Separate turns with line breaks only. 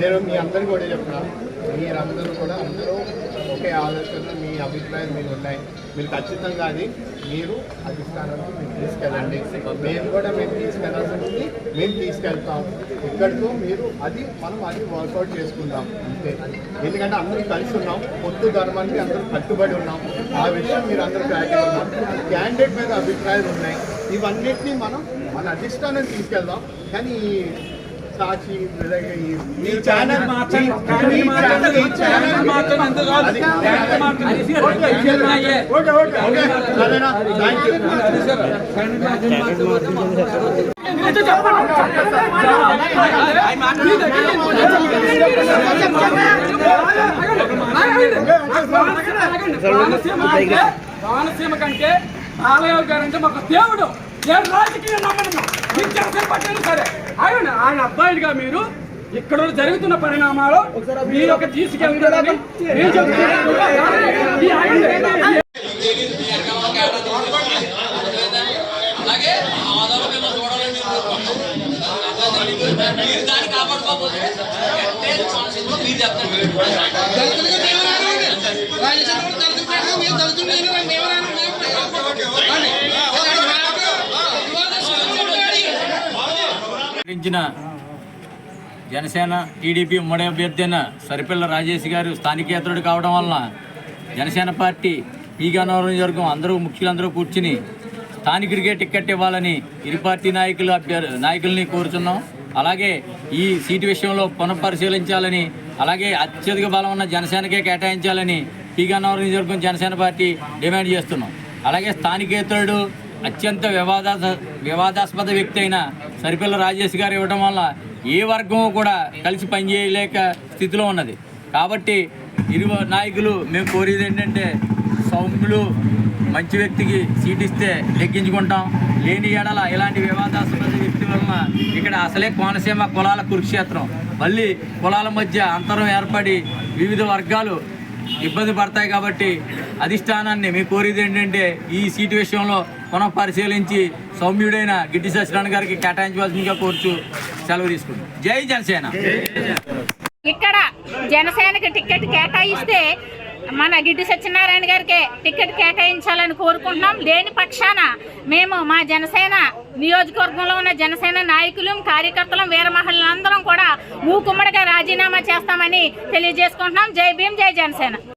నేను మీ అందరు కూడా చెప్తాను మీరందరూ కూడా అందరూ ఒకే ఆలోచన మీ అభిప్రాయం మీరు ఉన్నాయి. మీరు ఖచ్చితంగా అది మీరు అధిష్టానానికి మీరు తీసుకెళ్ళండి. మేము కూడా మేము తీసుకెళ్ళాల్సింది మేము తీసుకెళ్తాం. ఇక్కడితో మీరు అది మనం అది వర్కౌట్ చేసుకుందాం. అంతే. ఎందుకంటే అందరూ కలిసి ఉన్నాం. పొత్తు ధర్మానికి అందరూ కట్టుబడి ఉన్నాం. ఆ విషయం మీరు అందరూ క్లారిటీ ఉన్నాం క్యాండిడేట్ మీద అభిప్రాయాలు ఉన్నాయి. ఇవన్నిటిని మనం మన అధిష్టానం తీసుకెళ్దాం. కానీ సాక్షి ఈ ఛానల్
మార్చండి.
ఈ
మార్చండి.
ఈ ఛానల్
మార్చండి. ఎందుకు కాదు? ఛానల్ మార్చండి.
Okay, okay, okay. సరేనా? Thank you.
రాయలసీమ కంటే బాలయ్య గారు అంటే మాకు దేవుడు నేను రాజకీయం నమ్మను జనసేన పార్టీ సరే. ఆయన ఆయన అబ్బాయిలుగా మీరు ఇక్కడ జరుగుతున్న పరిణామాలు మీరు ఒక తీసుకెళ్తారని నేను చెప్తున్నాను.
మీరు దాన్ని కాపాడుకోకపోతే మీరు చెప్తారు.
ప్రకటించిన జనసేన టీడీపీ ఉమ్మడి అభ్యర్థి అయిన సరిపిల్ల రాజేష్ గారు స్థానికేతరుడు కావడం వలన జనసేన పార్టీ పీగానవరం వర్గం అందరూ ముఖ్యులందరూ కూర్చుని స్థానికుడికే టిక్కెట్ ఇవ్వాలని ఇరు పార్టీ నాయకులు నాయకుల్ని కోరుతున్నాం అలాగే ఈ సీటు విషయంలో పునఃపరిశీలించాలని అలాగే అత్యధిక బలం ఉన్న జనసేనకే కేటాయించాలని పీగానవరం నియోజకవర్గం జనసేన పార్టీ డిమాండ్ చేస్తున్నాం. అలాగే స్థానికేతరుడు అత్యంత వివాదాస్ వివాదాస్పద వ్యక్తి అయిన సరిపిల్ల రాజేష్ గారు ఇవ్వడం వల్ల ఏ వర్గం కూడా కలిసి పనిచేయలేక స్థితిలో ఉన్నది. కాబట్టి ఇరు నాయకులు మేము కోరేది ఏంటంటే సౌమ్యులు మంచి వ్యక్తికి సీట్ ఇస్తే లెక్కించుకుంటాం. లేని ఎడల ఇలాంటి వివాదాస్పద వ్యక్తి వలన ఇక్కడ అసలే కోనసీమ కులాల కురుక్షేత్రం. మళ్ళీ కులాల మధ్య అంతరం ఏర్పడి వివిధ వర్గాలు ఇబ్బంది పడతాయి కాబట్టి అధిష్టానాన్ని మేము కోరేది ఏంటంటే ఈ సీటు విషయంలో పునః పరిశీలించి సౌమ్యుడైన గిడ్డి సత్యనారాయణ గారికి కేటాయించవలసిందిగా కోరుచు సెలవు తీసుకుంటాం జై జనసేన.
ఇక్కడ జనసేనకి టికెట్ కేటాయిస్తే మన గిడ్డి సత్యనారాయణ గారికి టికెట్ కేటాయించాలని కోరుకుంటున్నాం. లేని పక్షాన మేము మా జనసేన నియోజకవర్గంలో ఉన్న జనసేన నాయకులు కార్యకర్తలు వీరమహలందరం కూడా మూకుమ్మడిగా రాజీనామా చేస్తామని తెలియజేసుకుంటున్నాం. జై భీం జై జనసేన.